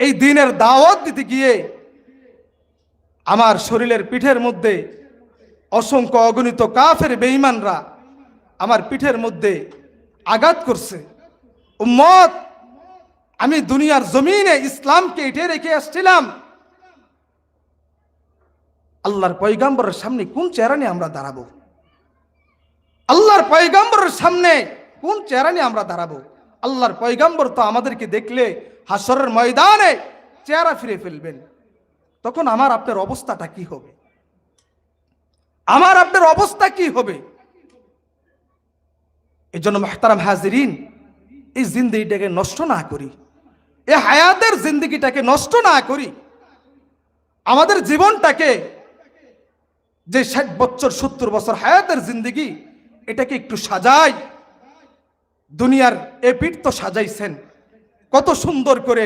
এই দিনের দাওয়াত দিতে গিয়ে আমার শরীরের পিঠের মধ্যে অসংখ্য অগণিত কাফের বেঈমানরা আমার পিঠের মধ্যে আঘাত করছে। উম্মত, আমি দুনিয়ার জমিনে ইসলামকে এটে রেখে আসছিলাম। আল্লাহর পয়গাম্বরের সামনে কোন চেহারা নিয়ে আমরা দাঁড়াবো? আল্লাহর পয়গাম্বরের সামনে কোন চেহারা নিয়ে আমরা দাঁড়াবো? আল্লাহর পয়গাম্বর তো আমাদেরকে দেখলে হাসরের ময়দানে চেহারা ফিরে ফেলবেন। তখন আমার আপনার অবস্থাটা কি হবে? আমার আপনার অবস্থা কি হবে? এই জন্য মাহতারাম হাজিরিন, এই জিন্দগিটাকে নষ্ট না করি। এ হায়াতের জিন্দগিটাকে নষ্ট না করি। আমাদের জীবনটাকে যে ষাট বছর, সত্তর বছর হায়াতের জিন্দগি, এটাকে একটু সাজাই। দুনিয়ার এ তো সাজাইছেন। কত সুন্দর করে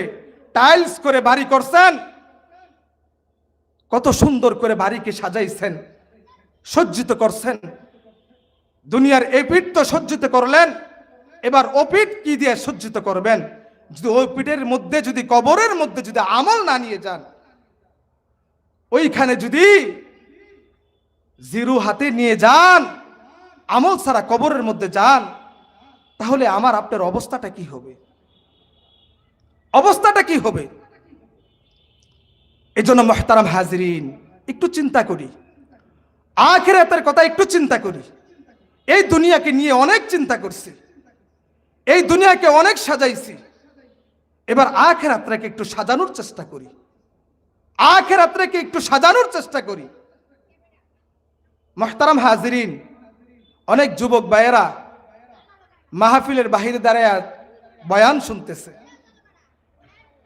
টাইলস করে বাড়ি করছেন। কত সুন্দর করে বাড়িকে সাজাইছেন, সজ্জিত করছেন। দুনিয়ার এ তো সজ্জিত করলেন, এবার পিঠ কি দিয়ে সজ্জিত করবেন? যদি ওই পিঠের মধ্যে, যদি কবরের মধ্যে যদি আমল না নিয়ে যান, ওইখানে যদি জিরু হাতে নিয়ে যান, আমল ছাড়া কবরের মধ্যে যান তাহলে আমার আপনার অবস্থাটা কি হবে? অবস্থাটা কি হবে? এজন্য মহতারাম হাজরিন, একটু চিন্তা করি। আখেরাতের কথা একটু চিন্তা করি। এই দুনিয়াকে নিয়ে অনেক চিন্তা করছি। এই দুনিয়াকে অনেক সাজাইছি। এবার আখেরাত্রাকে একটু সাজানোর চেষ্টা করি। আখেরাত্রাকে একটু সাজানোর চেষ্টা করি। মহতারাম হাজরিন, অনেক যুবক ভাইয়েরা মাহফিলের বাহিরে দাঁড়ায় বয়ান শুনতেছে।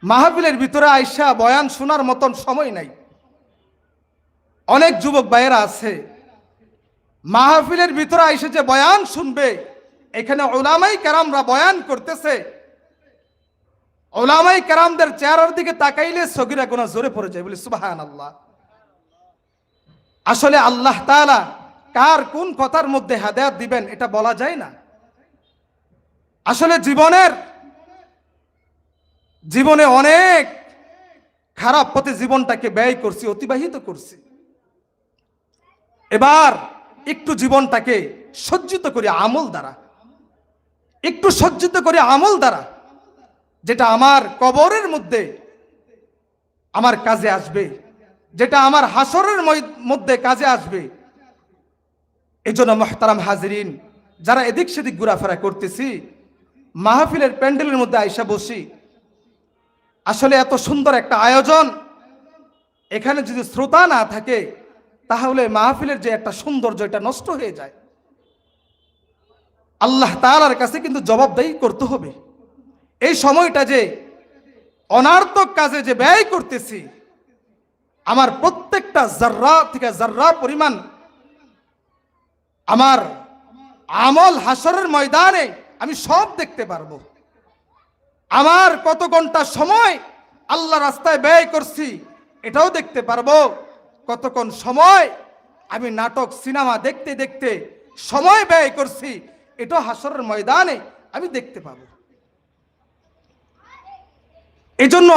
মাহফিলের ভিতরে আইসা বয়ান শোনার মতন সময় নাই। অনেক যুবক ভাইয়েরা আছে। মাহফিলের ভিতরে আইসে যে বয়ান শুনবে, এখানে ওলামাই কারামরা বয়ান করতেছে। ওলামাই কারামদের চেহারার দিকে তাকাইলে সগিরা গোনা জোরে পড়ে যায়, বলে সুবাহান আল্লাহ আসলে আল্লাহ তাআলা কার কোন কথার মধ্যে হাদায়াত দিবেন, এটা বলা যায় না। আসলে জীবনের, জীবনে অনেক খারাপ পথে জীবনটাকে ব্যয় করছি, অতিবাহিত করছি। এবার একটু জীবনটাকে সজ্জিত করি আমল দ্বারা। একটু সজ্জিত করে আমল দ্বারা, যেটা আমার কবরের মধ্যে আমার কাজে আসবে, যেটা আমার হাসরের মধ্যে কাজে আসবে। এই জন্য মহতারাম হাজরিন, যারা এদিক সেদিক ঘোরাফেরা করতেছি মাহফিলের প্যান্ডেলের মধ্যে আইসা বসি। আসলে এত সুন্দর একটা আয়োজন। এখানে যদি শ্রোতা না থাকে, তাহলে মাহফিলের যে একটা সৌন্দর্য, এটা নষ্ট হয়ে যায়। আল্লাহ তাআলার কাছে কিন্তু জবাবদাহি করতে হবে। এই সময়টা যে অনার্থক কাজে যে ব্যয় করতেছি, আমার প্রত্যেকটা জার্রা থেকে জার্রা পরিমাণ, আমার আমল হাসরের ময়দানে আমি সব দেখতে পারব। আমার কত ঘণ্টা সময় আল্লাহ রাস্তায় ব্যয় করছি, এটাও দেখতে পারব। কতক্ষণ সময় আমি নাটক, সিনেমা দেখতে দেখতে সময় ব্যয় করছি, এটাও হাসরের ময়দানে আমি দেখতে পাবো। এই জন্য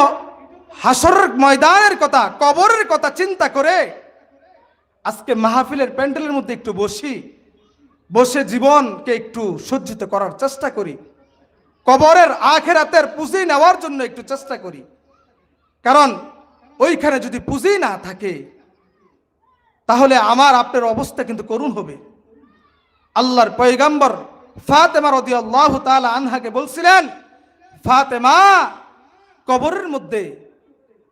হাসরের ময়দানের কথা, কবরের কথা চিন্তা করে আজকে মাহফিলের প্যান্ডেলের মধ্যে একটু বসি। বসে জীবনকে একটু সজ্জিত করার চেষ্টা করি। কবরের আখেরাতের পুঁজি নেওয়ার জন্য একটু চেষ্টা করি। কারণ ওইখানে যদি পুঁজি না থাকে, তাহলে আমার, আপনার অবস্থা কিন্তু করুণ হবে। আল্লাহর পয়গাম্বর ফাতেমা রদি আল্লাহ আনহাকে বলছিলেন, ফাতেমা, কবরের মধ্যে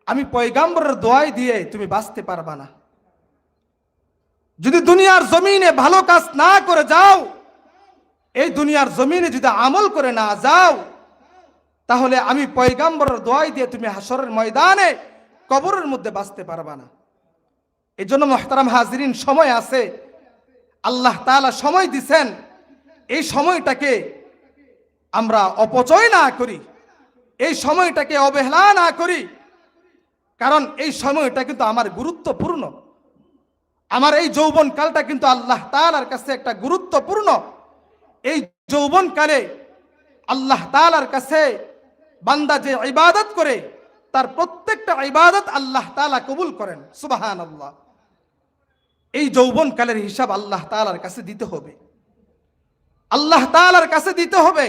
আমি পয়গাম্বরের দোয়াই দিয়ে তুমি বাঁচতে পারবা না। যদি দুনিয়ার জমিনে ভালো কাজ না করে যাও, এই দুনিয়ার জমিনে যদি আমল করে না যাও, তাহলে আমি পয়গাম্বরের দোয়াই দিয়ে তুমি হাসরের ময়দানে কবরের মধ্যে বাঁচতে পারবা না। এই জন্য মহতারাম হাজরিন, সময় আছে। আল্লাহ তাআলা সময় দিছেন। এই সময়টাকে আমরা অপচয় না করি। এই সময়টাকে অবহেলা না করি। কারণ এই সময়টা কিন্তু আমার গুরুত্বপূর্ণ। আমার এই যৌবন কালটা কিন্তু আল্লাহ তালার কাছে একটা গুরুত্বপূর্ণ। এই যৌবন কালে আল্লাহ তালার কাছে বান্দা যে ইবাদত করে, তার প্রত্যেকটা ইবাদত আল্লাহ তাআলা কবুল করেন। সুবাহান আল্লাহ এই যৌবনকালের হিসাব আল্লাহ তালার কাছে দিতে হবে। আল্লাহ তালার কাছে দিতে হবে।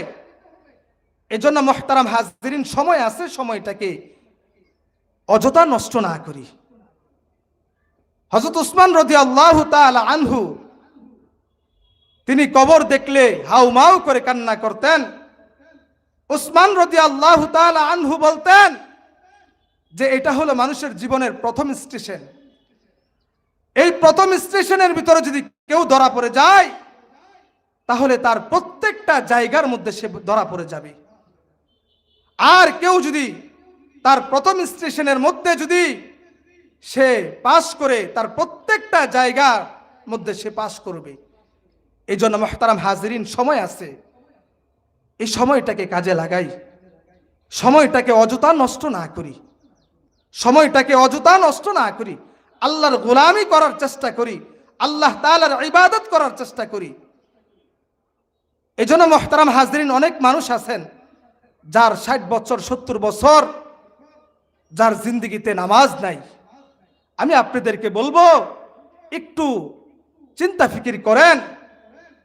এজন্য মোহতারাম হাজরিন, সময় আছে, সময়টাকে অযথা নষ্ট না করি। হজরত উসমান রদি আল্লাহ আনহু, তিনি কবর দেখলে হাউ মাউ করে কান্না করতেন। উসমান রদি আল্লাহ আনহু বলতেন যে, এটা হলো মানুষের জীবনের প্রথম স্টেশন। এই প্রথম স্টেশনের ভিতরে যদি কেউ ধরা পড়ে যায়, তাহলে তার প্রত্যেকটা জায়গার মধ্যে সে ধরা পড়ে যাবে। আর কেউ যদি তার প্রথম স্টেশনের মধ্যে যদি সে পাস করে তার প্রত্যেকটা জায়গার মধ্যে সে পাস করবে। এই জন্য মহতারাম হাজরিন সময় আছে। এই সময়টাকে কাজে লাগাই। সময়টাকে অযথা নষ্ট না করি। সময়টাকে অযথা নষ্ট না করি। আল্লাহর গোলামি করার চেষ্টা করি। আল্লাহ তালার ইবাদত করার চেষ্টা করি। এই জন্য মহতারাম হাজরিন অনেক মানুষ আছেন, যার ষাট বছর, সত্তর বছর যার জিন্দগিতে নামাজ নাই। আমি আপনাদেরকে বলব, একটু চিন্তা ফিকির করেন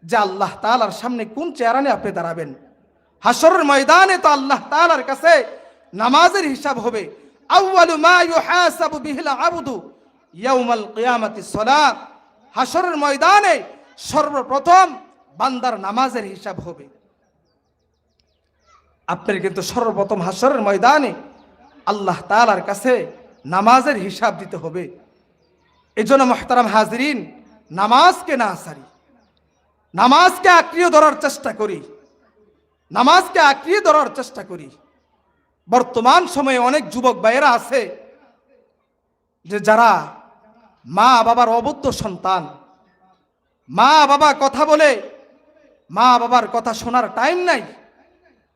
যে আল্লাহ তালার সামনে কোন চেয়ারানে আপনি দাঁড়াবেন। হাসরের ময়দানে তো আল্লাহ তালার কাছে নামাজের হিসাব হবে। হাসরের ময়দানে সর্বপ্রথম বান্দার নামাজের হিসাব হবে। আপনার কিন্তু সর্বপ্রথম হাসরের ময়দানে আল্লাহ তালার কাছে নামাজের হিসাব দিতে হবে। এই জন্য মহতারাম হাজরিন, নামাজকে না সারি। নামাজকে আঁকড়িয়ে ধরার চেষ্টা করি। নামাজকে আঁকড়িয়ে ধরার চেষ্টা করি। বর্তমান সময়ে অনেক যুবক ভাইয়েরা আছে যে যারা মা বাবার অবদ্ধ সন্তান। মা বাবা কথা বলে মা বাবার কথা শোনার টাইম নাই।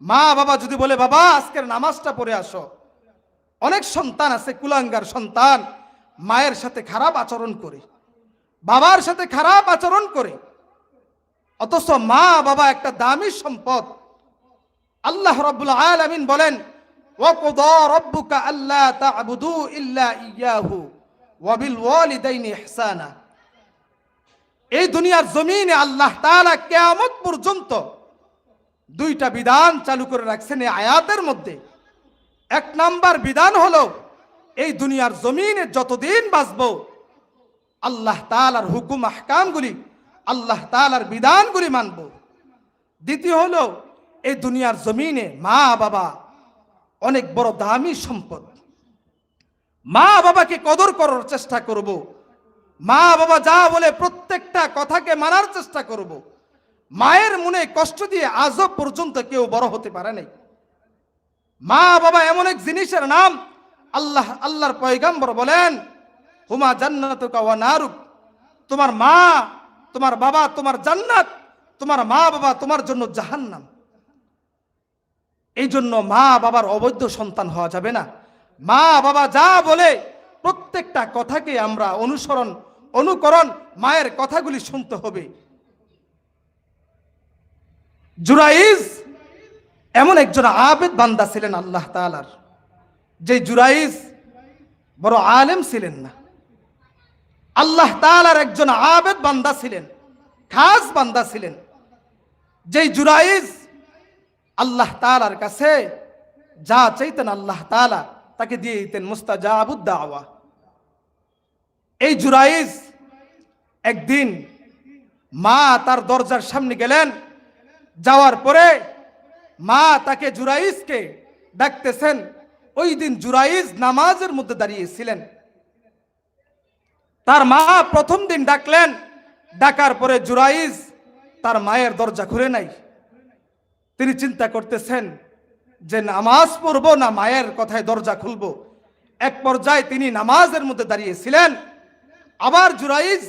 মা বাবা যদি বলে, বাবা, আজকের নামাজটা পড়ে আসো। অনেক সন্তান আছে, কুলাঙ্গার সন্তান, মায়ের সাথে খারাপ আচরণ করে, বাবার সাথে খারাপ আচরণ করে। অথচ মা বাবা একটা দামি সম্পদ। আল্লাহ রব্বুল আলামিন বলেন এই দুনিয়ার জমিনে আল্লাহ তাআলা কিয়ামত পর্যন্ত দুইটা বিধান চালু করে রাখছেন এই আয়াতের মধ্যে। এক নাম্বার বিধান হলো, এই দুনিয়ার জমিনে যতদিন বাঁচব, আল্লাহ তালার হুকুম, আহকামগুলি, আল্লাহ তালার বিধানগুলি মানব। দ্বিতীয় হলো, এই দুনিয়ার জমিনে মা বাবা অনেক বড় দামি সম্পদ। মা বাবাকে কদর করার চেষ্টা করব। মা বাবা যা বলে প্রত্যেকটা কথাকে মানার চেষ্টা করব। মায়ের মনে কষ্ট দিয়ে আজও পর্যন্ত কেউ বড় হতে পারে নাই। মা বাবা এমন এক জিনিসের নাম আল্লাহ, আল্লাহর পয়গাম্বর বলেন, হুমা জান্নাত নারুক। তোমার মা, তোমার বাবা, তোমার জান্নাত, তোমার মা বাবা তোমার জন্য জাহান্নাম। এই জন্য মা বাবার অবৈধ সন্তান হওয়া যাবে না। মা বাবা যা বলে, প্রত্যেকটা কথাকে আমরা অনুসরণ, অনুকরণ, মায়ের কথাগুলি শুনতে হবে। জুরাইজ এমন একজন আবেদ বান্দা ছিলেন আল্লাহ তালার যে জুরাইজ বড় আলেম ছিলেন না। আল্লাহ তালার একজন আবেদ বান্দা ছিলেন, খাস বান্দা ছিলেন যেই জুরাইজ আল্লাহ তালার কাছে যা চাইতেন আল্লাহ তালা তাকে দিয়ে দিতেন মুস্তাজাবুদ্দাওয়া এই জুরাইজ একদিন মা তার দরজার সামনে গেলেন, যাওয়ার পরে মা তাকে জুরাইজকে ডাকতেছেন। ওই দিন জুরাইজ নামাজের মধ্যে দাঁড়িয়েছিলেন। তার মা প্রথম দিন ডাকলেন। ডাকার পরে জুরাইজ তার মায়ের দরজা খুলে নাই। তিনি চিন্তা করতেছেন যে নামাজ পড়ব না মায়ের কথায় দরজা খুলব। এক পর্যায়ে তিনি নামাজের মধ্যে দাঁড়িয়েছিলেন। আবার জুরাইজ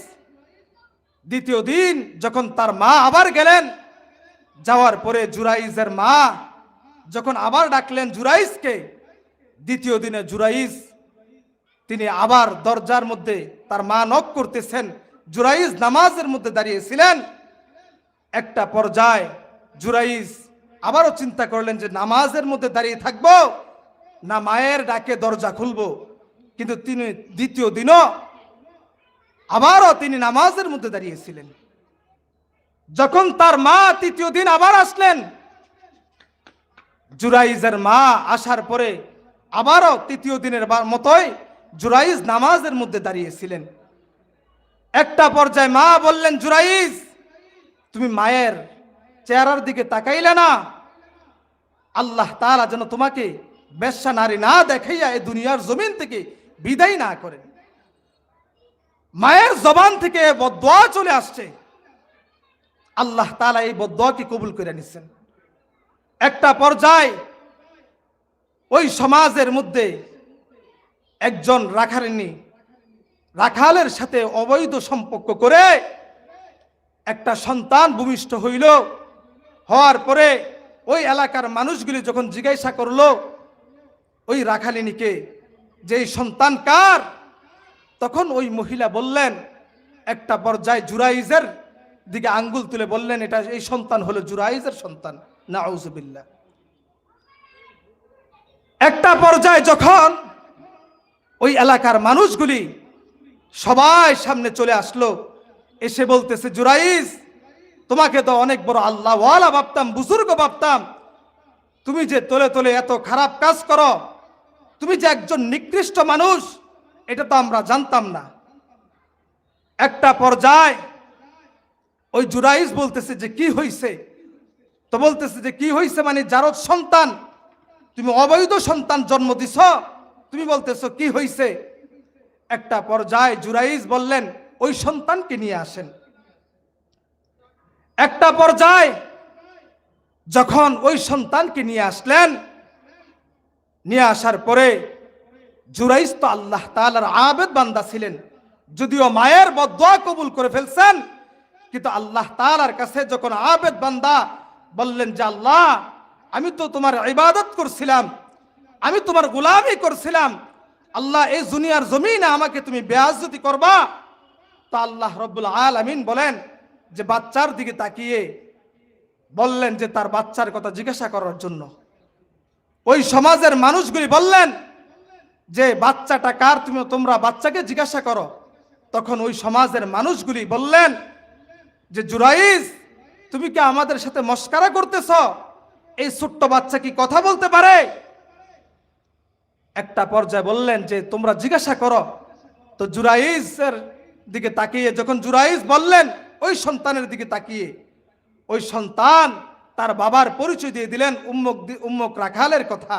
দ্বিতীয় দিন যখন তার মা আবার গেলেন যাওয়ার পরে জুরাইজের মা যখন আবার ডাকলেন জুরাইজকে, দ্বিতীয় দিনে জুরাইজ, তিনি আবার দরজার মধ্যে তার মা নক করতেছেন। জুরাইজ নামাজের মধ্যে দাঁড়িয়েছিলেন। একটা পর্যায়ে জুরাইজ আবারও চিন্তা করলেন যে নামাজের মধ্যে দাঁড়িয়ে থাকব না মায়ের ডাকে দরজা খুলবো। কিন্তু তিনি দ্বিতীয় দিনও আবারও তিনি নামাজের মধ্যে দাঁড়িয়েছিলেন। যখন তার মা তৃতীয় দিন আবার আসলেন, জুরাইজের মা আসার পরে আবারও তৃতীয় দিনের মতোই জুরাইজ নামাজের মধ্যে দাঁড়িয়েছিলেন। একটা পর্যায়ে মা বললেন, জুরাইজ, তুমি মায়ের চেহারার দিকে তাকাইলে না, আল্লাহ তারা যেন তোমাকে বেশ্যা নারী না দেখাইয়া এই দুনিয়ার জমিন থেকে বিদায় না করেন। মায়ের জবান থেকে বদোয়া চলে আসছে। আল্লাহ তালা এই বদোয়াকে কবুল করে নিচ্ছেন একটা পর্যায়ে ওই সমাজের মধ্যে একজন রাখালিনী রাখালের সাথে অবৈধ সম্পর্ক করে একটা সন্তান ভূমিষ্ঠ হইল। হওয়ার পরে ওই এলাকার মানুষগুলি যখন জিজ্ঞাসা করল, ওই রাখালিনীকে যে সন্তান কার? তখন ওই মহিলা বললেন, একটা পর্যায়ে জুরাইজের দিকে আঙ্গুল তুলে বললেন, এটা এই সন্তান হলো জুরাইজের সন্তান। না আউজুবিল্লাহ একটা পর্যায়ে যখন ওই এলাকার মানুষগুলি সবাই সামনে চলে আসলো, এসে বলতেছে, জুরাইজ, তোমাকে তো অনেক বড় আল্লাহ ওয়ালা ভাবতাম, বুজুর্গ ভাবতাম। তুমি যে তোলে তোলে এত খারাপ কাজ করো, তুমি যে একজন নিকৃষ্ট মানুষ, এটা তো আমরা জানতাম না। একটা পর্যায়ে ওই জুরাইজ বলতেছে যে কি হইছে? তো বলতেছে যে কি হইছে মানে জারদ সন্তান, তুমি অবৈধ সন্তান জন্ম দিছ, তুমি বলতেছো কি হইছে? একটা পর্যায়ে জুরাইজ বললেন, ওই সন্তানকে নিয়ে আসেন। একটা পর্যায়ে যখন ওই সন্তানকে নিয়ে আসলেন, নিয়ে আসার পরে জুরাইজ তো আল্লাহ তাআলার আবেদ বান্দা ছিলেন, যদিও মায়ের বদোয়া কবুল করে ফেলছেন কিন্তু আল্লাহ তাআলার কাছে যখন আবেদ বান্দা বললেন যে, আল্লাহ, আমি তো তোমার ইবাদত করছিলাম, আমি তোমার গোলামি করছিলাম, আল্লাহ, এই জুনিয়ার জমিনে আমাকে তুমি বেয়াজতি করবা? তা আল্লাহ রব্বুল আলামিন বলেন যে, বাচ্চার দিকে তাকিয়ে বললেন যে, তার বাচ্চার কথা জিজ্ঞাসা করার জন্য। ওই সমাজের মানুষগুলি বললেন যে, বাচ্চাটা কার? তুমি তোমরা বাচ্চাকে জিজ্ঞাসা করো। তখন ওই সমাজের মানুষগুলি বললেন যে জুরাইজ তুমি কি আমাদের সাথে মস্কারা করতেছ? এই ছোট্ট বাচ্চা কি কথা বলতে পারে? একটা পর্যায়ে বললেন যে, তোমরা জিজ্ঞাসা করো। তো জুরাইজের দিকে তাকিয়ে যখন জুরাইজ বললেন, ওই সন্তানের দিকে তাকিয়ে, ওই সন্তান তার বাবার পরিচয় দিয়ে দিলেন উম্মক উম্মক রাখালের কথা।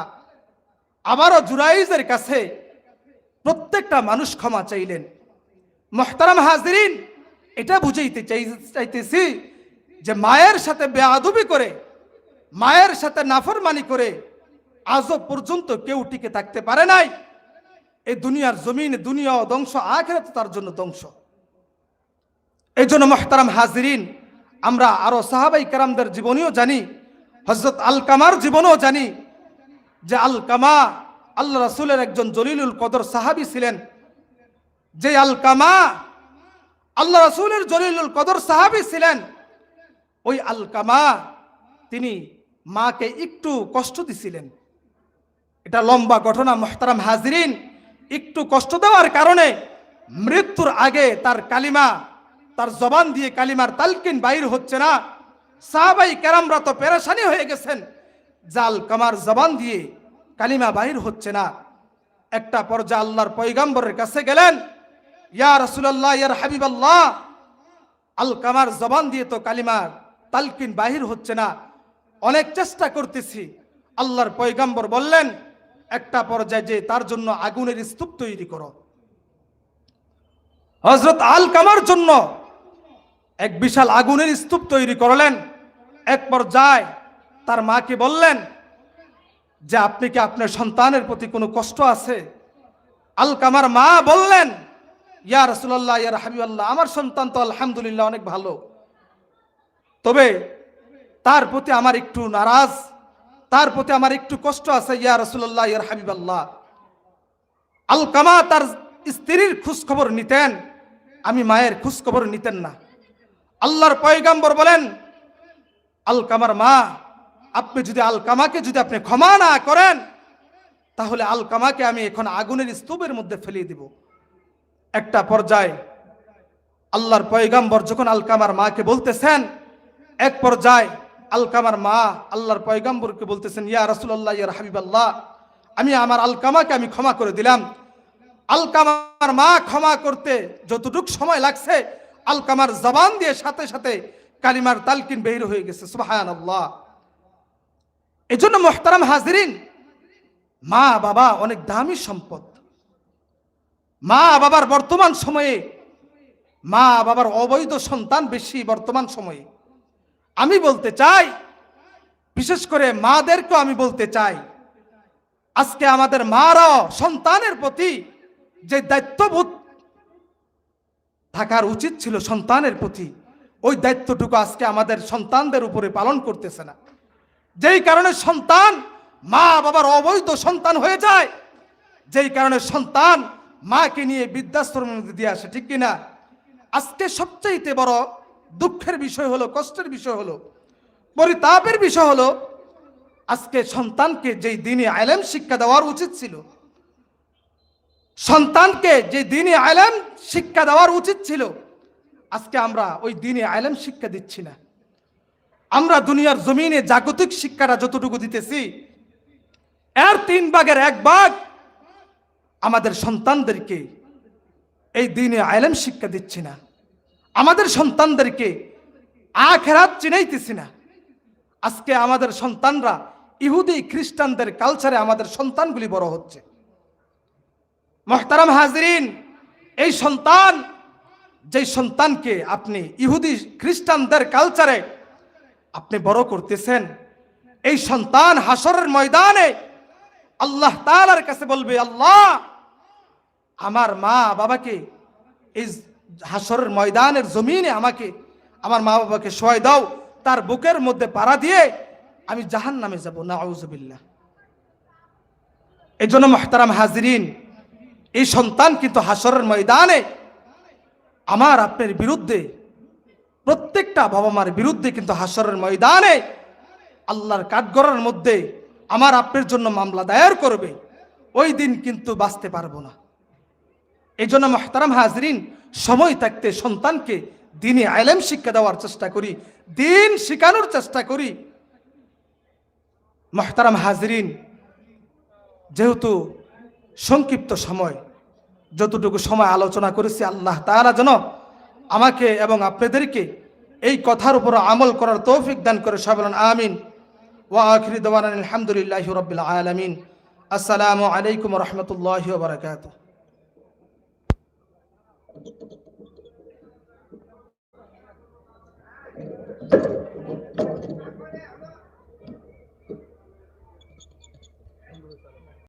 আবারও জুরাইজের কাছে প্রত্যেকটা মানুষ ক্ষমা চাইলেন। মোহতারাম হাজরিন এটা বুঝাইতে চাই চাইতেছি যে মায়ের সাথে বেআদবি করে, মায়ের সাথে নাফরমানি করে আজও পর্যন্ত কেউ টিকে থাকতে পারে নাই। এই দুনিয়ার জমিন দুনিয়া ধ্বংস, আখেরাত তার জন্য ধ্বংস। এই জন্য মোহতারাম হাজরিন, আমরা আরও সাহাবাই কারামদের জীবনীও জানি হজরত আল কামার জীবনও জানি, যে আল কামা আল্লাহ রাসুলের একজন জলিলুল কদর সাহাবি ছিলেন। যে আল কামা আল্লাহ রাসুলের জলিলুল কদর সাহাবি ছিলেন। ওই আলকামা তিনি মাকে একটু কষ্ট দিছিলেন। এটা লম্বা ঘটনা, মোহতারাম হাজরিন, একটু কষ্ট দেওয়ার কারণে মৃত্যুর আগে তার কালিমা, তার জবান দিয়ে কালিমার তালকিন বাইর হচ্ছে না। সাহাবাই ক্যারামরা তো পেরেশানি হয়ে গেছেন জাল কামার জবান দিয়ে কালিমা বাইর হচ্ছে না। একটা পর্যায়ে আল্লাহর পৈগম্বরের কাছে গেলেন ইয়া রসুল্লাহ ইয়ার হাবিব আল্লাহ আল কামার জবান দিয়ে তো কালিমার তালকিন বাহির হচ্ছে না। অনেক চেষ্টা করতেছি। আল্লাহর পয়গাম্বর বললেন, একটা পর্যায়ে যে তার জন্য আগুনের স্তূপ তৈরি করো। হজরত আল কামার জন্য এক বিশাল আগুনের স্তূপ তৈরি করলেন। এক পর্যায়ে তার মাকে বললেন, যে আপনি কি আপনার সন্তানের প্রতি কোনো কষ্ট আছে? আল কামার মা বললেন ইয়া রসুল্লাহ ইয়ার হাবিবাল্লাহ আমার সন্তান তো আলহামদুলিল্লাহ অনেক ভালো। তবে তার প্রতি আমার একটু নারাজ, তার প্রতি আমার একটু কষ্ট আছে, ইয়া রসুল্লাহ ইয়ার হাবিবাল্লাহ আল কামা তার স্ত্রীর খোঁজখবর নিতেন, আমি মায়ের খোঁজখবর নিতেন না। আল্লাহর পয়গাম্বর বলেন আল কামার মা, আপনি যদি আল কামাকে যদি আপনি ক্ষমা না করেন, তাহলে আলকামাকে আমি এখন আগুনের স্তূপের মধ্যে ফেলিয়ে দিব। একটা পর্যায়ে আল্লাহর পয়গাম্বর যখন আলকামার মাকে বলতেছেন, এক পর্যায়ে আলকামার মা আল্লাহর পয়গাম্বরকে বলতেছেন, ইয়া রাসূলুল্লাহ, ইয়া হাবিবাল্লাহ, আমি আমার আলকামাকে আমি ক্ষমা করে দিলাম। আলকামার মা ক্ষমা করতে যতটুক সময় লাগছে, আলকামার জবান দিয়ে সাথে সাথে কালিমার তালকিন বের হয়ে গেছে। সুবহানাল্লাহ। এজন্য মোহতারাম হাজিরিন মা বাবা অনেক দামি সম্পদ। মা বাবার বর্তমান সময়ে, মা বাবার অবৈধ সন্তান বেশি বর্তমান সময়ে। আমি বলতে চাই, বিশেষ করে মাদেরকেও আমি বলতে চাই, আজকে আমাদের মারাও সন্তানের প্রতি যে দায়িত্ববোধ থাকার উচিত ছিল সন্তানের প্রতি, ওই দায়িত্বটুকু আজকে আমাদের সন্তানদের উপরে পালন করতেছে না। যেই কারণে সন্তান মা বাবার অবৈধ সন্তান হয়ে যায়, যেই কারণে সন্তান মাকে নিয়ে বৃদ্ধাশ্রমের মধ্যে দিয়ে আসে, ঠিক কিনা? আজকে সবচাইতে বড় দুঃখের বিষয় হলো, কষ্টের বিষয় হলো, পরিতাপের বিষয় হলো, আজকে সন্তানকে যেই দিনে আলেম শিক্ষা দেওয়ার উচিত ছিল, সন্তানকে যে দিনে আলেম শিক্ষা দেওয়ার উচিত ছিল, আজকে আমরা ওই দিনে আলেম শিক্ষা দিচ্ছি না। আমরা দুনিয়ার জমিনে জাগতিক শিক্ষাটা যতটুকু দিতেছি, এর তিন ভাগের এক ভাগ আমাদের সন্তানদেরকে এই দিনে আলেম শিক্ষা দিচ্ছি না। আমাদের সন্তানদেরকে আখেরাত চিনাইতেছি না। আজকে আমাদের সন্তানরা ইহুদি খ্রিস্টানদের কালচারে আমাদের সন্তানগুলি বড় হচ্ছে। মহতারাম হাজরিন, এই সন্তান, যেই সন্তানকে আপনি ইহুদি খ্রিস্টানদের কালচারে আপনি বড় করতেছেন, এই সন্তান হাসরের ময়দানে আল্লাহ তাআলার কাছে বলবে, আল্লাহ আমার মা বাবাকে এই হাসরের ময়দানের জমিনে আমাকে, আমার মা বাবাকে শোয় দাও, তার বুকের মধ্যে পাড়া দিয়ে আমি জাহান নামে যাব না এই জন্য মহতারাম হাজরিন, এই সন্তান কিন্তু হাসরের ময়দানে আমার আপনার বিরুদ্ধে, প্রত্যেকটা বাবা মার বিরুদ্ধে কিন্তু হাসরের ময়দানে আল্লাহর কাঠগড়ার মধ্যে আমার আপনার জন্য মামলা দায়ের করবে। ওই দিন কিন্তু বাঁচতে পারব না। এই জন্য মহতারাম হাজরিন, সময় থাকতে সন্তানকে দিনে আলেম শিক্ষা দেওয়ার চেষ্টা করি, দিন শিখানোর চেষ্টা করি। মহতারাম হাজরিন, যেহেতু সংক্ষিপ্ত সময়, যতটুকু সময় আলোচনা করেছি, আল্লাহ তাআলা যেন আমাকে এবং আপনাদেরকে এই কথার উপর আমল করার তৌফিক দান করে সবাই আমিন। ওয়া আখিরি দওয়ান আলহামদুলিল্লাহ রবিল আলমিন। আসসালামু আলাইকুম রহমতুল্লাহ বারকাত